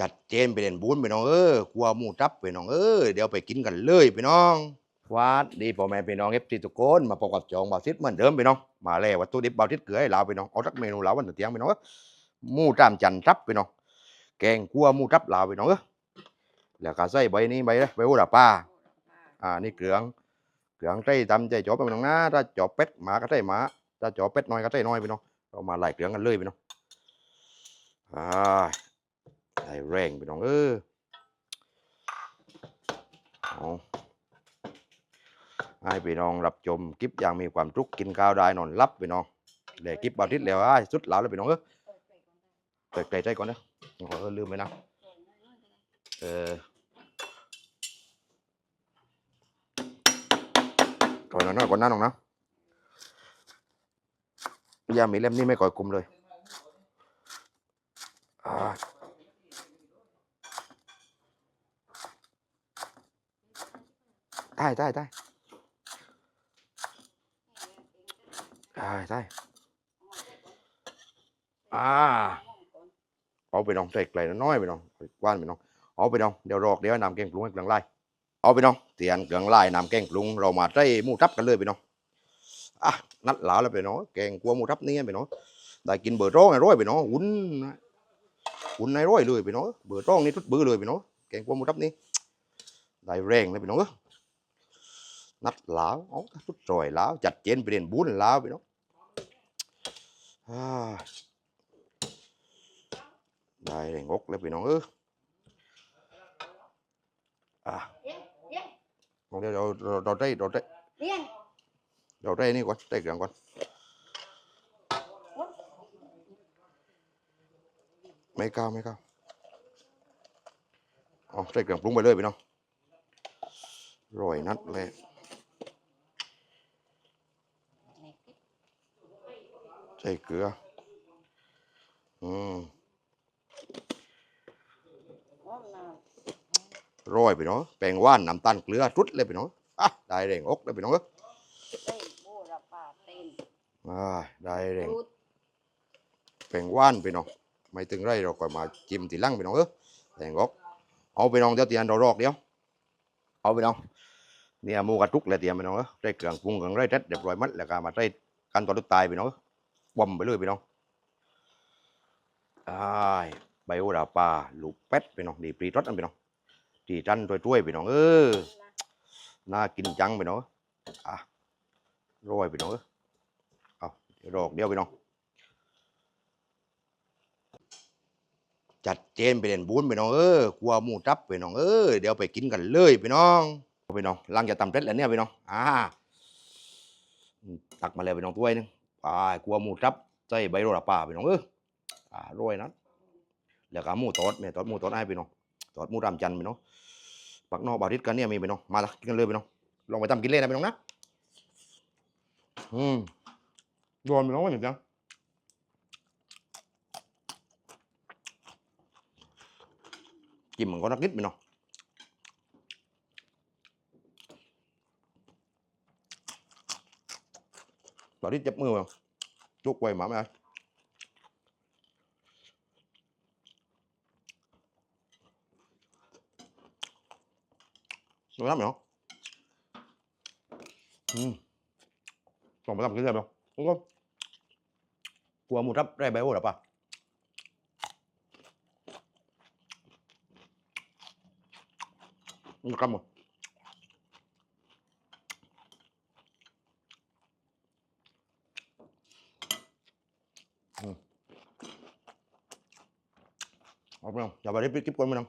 จัดเจนไปเด่นบุญไปน้องเออกลัวหมูจับไปน้องเออเดี๋ยวไปกินกันเลยไปน้องวัดดีพ่อแม่พี่น้องเอฟซีทุกคนมาพบกับจองบาวทิศเหมือนเดิมไปน้องมาแล้ววัตถุดิบบาวทิศเกลือให้เราไปน้องเอาสักเมนูเราวันเตียงไปน้องหมูจามจันทรับไปน้องแกงกัวหมูจับลาวไปน้องเออแล้วก็ใส่ใบนี้ใบนะใบโหระพาอ่านี่เกลืองเกลืองใส่ตำใจจอบไปน้องนะถ้าจอบเป็ดหมาก็ใส่หมาถ้าจอบเป็ดน้อยก็ใส่น้อยไปน้องเรามาไล่เกลืองกันเลยไปน้องอ่า ได้แรงไปน้องเออเอาให้พี่น้องรับชมคลิปอย่างมีความทุกข์กินข้าวได้นอนรับพี่น้องเดี๋ยวคลิปบาทิตแล้วไอ้สุดแล้วเลยพี่น้องเออเปิดใจใจก่อนนะเออลืมไปนะเออก่อนหน่อยก่อนหน้าน้องนะยามีเล่มนี่ไม่ก่อยกลุ่มเลยอ่า ได้ได้ได้ได้ได้อ่าเอาไปน้องใส่ไกลน้อยไปน้องกว้านไปน้องเอาไปน้องเดี๋ยวรอกเดี๋ยวนำแกงปรุงให้เกลืองไล่เอาไปน้องเตียนเกลืองไล่นำแกงปรุงเรามาใส่หมูทับกันเลยไปน้องอะนัดหลาแล้วไปน้องแกงกัวหมูทับนี่ไปน้องได้กินเบอร์ร้องไอ้ร้อยไปน้องหุ่นหุ่นไอ้ร้อยเลยไปน้องเบอร์ร้องนี่ทุดเบือเลยไปน้องแกงกัวหมูทับนี่ได้แรงเลยไปน้องเอ้อ นัดลาวเอาทุกซอยลาวจัดเจนไปเรียนบุญลาวไปเนาะอ่าได้งกแล้วพี่น้องเอออะเอาเดี๋ยวเราเราเราได้เราได้เลี้ยงเราได้นี่ก่อนได้เกลืองก่อนไม่ก้าวไม่ก้าวเอใส่เกลืองปรุงไปเลยพี่น้องโรยนัดเลย ส่เกลือ อืมโร้อยไปเนาะแปลงว่านน้ำตาลเกลือทุดเลยไปเนาะอะได้แรงอกเลยไปเนาะเต้นโบราป่าเต้นอ่าได้แรงรูดแปลงว่านไปเนาะไม่ถึงไรเราก็มาจิ้มทีหลังไปเนาะเออแรงอกเอาไปน้องเดี๋ยวเตียนเรารอกเดียว เอาไปน้องเนี่ยหมูกระทุกเลยเตียนไปน้องเออได้เครื่องปรุงเครื่องไรเด็ดเรียบร้อยหมัดแล้วก็มาใส่กันตอนตุกตายไปเนาะ บอมไปเลยไปน้องอ้ใบโหระพาลูกเป็ดไปน้องดีปรีรสอันไปน้องดีจันถ้วยๆไปน้องเออน่ากินจังไปเนาะอะโรยไปเนาะเอาเดี๋ยวดอกเดียวไปเนาะจัดเจนไปเด่นบุญไปน้องเออกลัวมูจับไปน้องเออเดี๋ยวไปกินกันเลยไปน้องไปน้องหลังจะตำเสร็จแล้วเนี่ยไปน้องอ่าตักมาแล้วไปน้องถ้วยนึง ไปกลัวหมูจับใส่ใบโหระพาไปน้องเอออ่าโรยนะแล้วก็หมูตอดแม่ตอดหมูตอดให้ไปน้องตอดหมูรำจันไปน้องปักนอกบาทิศกันเนี่ยมีไปน้องมาละกินกันเลยไปน้องลองไปทำกินเล่นนะไปน้องนะอืมโดนไปน้องว่าอย่างจังจิ้มมันก็นักนิดไปน้อง บาทิศเจ็บมือมั้งจุกไว้หมาไหมรู้น้ำไหมน้ออืมลองไปทำกินเลยไปน้องแล้วก็กลัวหมูทับได้ใบโอ้หรือเปล่ามันกำหมด เอาไปน้องอย่าไปได้ปิดคลิปก่อนไปน้อง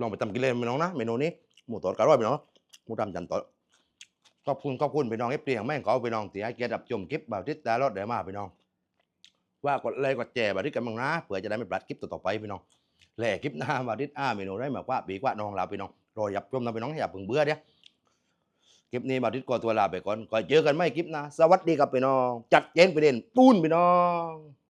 ลองไปทำกินเล่นไปน้องนะเมนูนี้หมูตอดกระร้อยไปน้องหมูดำจันตอดขอบคุณขอบคุณไปน้องเอฟตีย่างแม่งขอไปน้องเสียเกียรติดับชมคลิปบ่าวทิศแต่รอดเดี๋ยวมาไปน้อง ว่ากดไลค์กดแชร์บ่าวทิศกันบ้างนะเผื่อจะได้ไม่พลาดคลิปต่อๆไปไปน้องแหล่คลิปหน้าบ่าวทิศอ้าเมนูได้มากว่าปีกว่าน้องเราไปน้องรอยับชมนะไปน้องอย่าเพิ่งเบื่อเด้อคลิปนี้บ่าวทิศก็ตัวลาไปก่อนก่อนเจอกันไม่คลิปนะสวัสดีครับไปน้อง จัดเจนไปเด่นปูนไปน้อง